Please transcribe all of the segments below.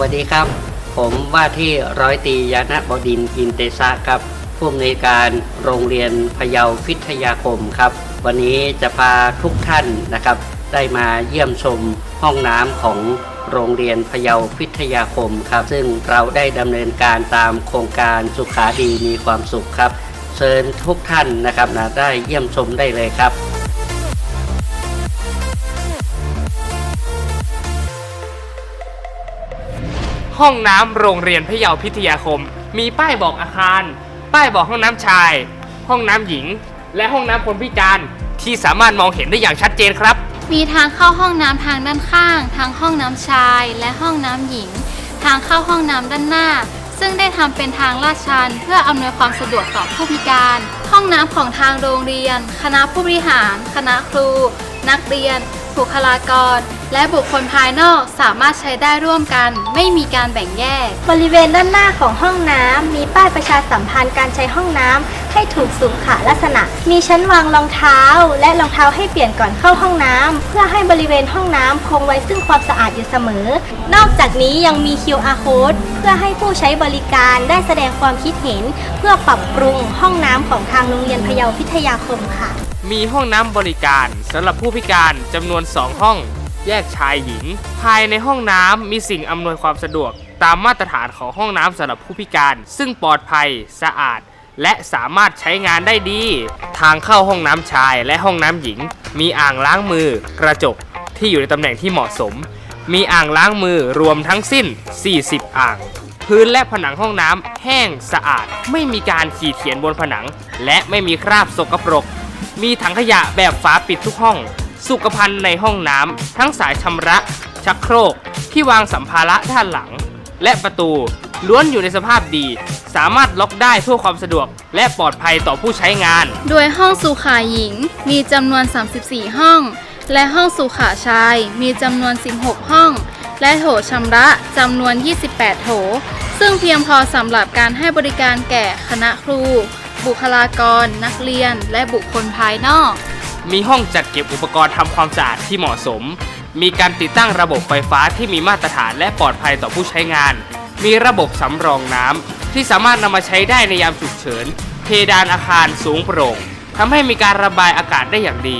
วัสดีครับ ผมว่าที่ร้อยตรียานบดินอินเตชะครับผู้อำนวยการโรงเรียนพะเยาพิทยาคมครับ วันนี้จะพาทุกท่านนะครับ ได้มาเยี่ยมชมห้องน้ำของโรงเรียนพะเยาพิทยาคมครับ ซึ่งเราได้ดำเนินการตามโครงการสุขาดีมีความสุขครับ เชิญทุกท่านนะครับนะได้เยี่ยมชมได้เลยครับ ห้องน้ำโรงเรียนพะเยาพิทยาคม มีป้ายบอกอาคาร ป้ายบอกห้องน้ำชาย ห้องน้ำหญิง และห้องน้ำคนพิการที่สามารถมองเห็นได้อย่างชัดเจนครับ มีทางเข้าห้องน้ำทางด้านข้าง ทางห้องน้ำชาย และห้องน้ำหญิง ทางเข้าห้องน้ำด้านหน้า ซึ่งได้ทำเป็นทางลาดชันเพื่ออำนวยความสะดวกต่อผู้พิการ ห้องน้ำของทางโรงเรียน คณะผู้บริหาร คณะครู นักเรียนบุคลากร และบุคคลภายนอกสามารถใช้ได้ร่วมกัน ไม่มีการแบ่งแยก บริเวณด้านหน้าของห้องน้ำมีป้ายประชาสัมพันธ์การใช้ห้องน้ำให้ถูกสุขลักษณะ มีชั้นวางรองเท้า และรองเท้าให้เปลี่ยนก่อนเข้าห้องน้ำเพื่อให้บริเวณห้องน้ำคงไว้ซึ่งความสะอาดอยู่เสมอ นอกจากนี้ยังมี QR code เพื่อให้ผู้ใช้บริการได้แสดงความคิดเห็น เพื่อปรับปรุงห้องน้ำของทางโรงเรียนพะเยาพิทยาคมค่ะ มีห้องน้ำบริการสำหรับผู้พิการจำนวน 2 ห้อง แยกชายหญิง ภายในห้องน้ำมีสิ่งอำนวยความสะดวก ตามมาตรฐานของห้องน้ำสำหรับผู้พิการ ซึ่งปลอดภัยสะอาด และสามารถใช้งานได้ดี ทางเข้าห้องน้ำชายและห้องน้ำหญิง มีอ่างล้างมือ กระจกที่อยู่ในตำแหน่งที่เหมาะสม มีอ่างล้างมือรวมทั้งสิ้น 40 อ่างพื้นและผนังห้องน้ำแห้งสะอาด ไม่มีการขีดเขียนบนผนัง และไม่มีคราบสกปรก มีถังขยะแบบฝาปิดทุกห้อง สุขภัณฑ์ในห้องน้ำทั้งสายชำระ ชักโครก ที่วางสัมภาระด้านหลัง และประตูล้วนอยู่ในสภาพดี สามารถล็อกได้เพื่อความสะดวก และปลอดภัยต่อผู้ใช้งาน โดยห้องสุขาหญิงมีจำนวน 34 ห้อง และห้องสุขาชายมีจำนวน 16 ห้อง และโถชำระจำนวน 28 โถ ซึ่งเพียงพอสำหรับการให้บริการแก่คณะครู บุคลากร นักเรียน และบุคคลภายนอก มีห้องจัดเก็บอุปกรณ์ทำความสะอาดที่เหมาะสม มีการติดตั้งระบบไฟฟ้าที่มีมาตรฐานและปลอดภัยต่อผู้ใช้งาน มีระบบสำรองน้ำที่สามารถนำมาใช้ได้ในยามฉุกเฉิน เพดานอาคารสูงโปร่งทำให้มีการระบายอากาศได้อย่างดี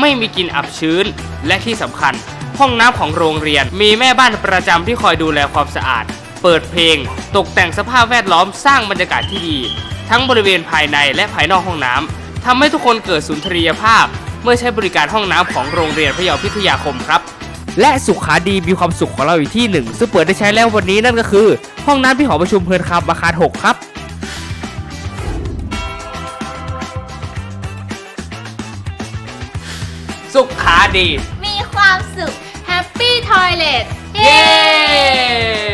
ไม่มีกลิ่นอับชื้น และที่สำคัญ ห้องน้ำของโรงเรียน มีแม่บ้านประจำที่คอยดูแลความสะอาด เปิดเพลง ตกแต่งสภาพแวดล้อมสร้างบรรยากาศที่ดี ทั้งบริเวณภายในและภายนอกห้องน้ำทำให้ทุกคนเกิดสุนทรียภาพ เมื่อใช้บริการห้องน้ำของโรงเรียนพะเยาพิทยาคมครับ และสุขาดีมีความสุขของเราอยู่ที่หนึ่งซึ่งเปิดได้ใช้แล้ววันนี้นั่นก็คือ ห้องน้ำที่หอประชุมเพลินคำอาคาร 6 ครับ สุขาดี มีความสุข Happy Toilet เย้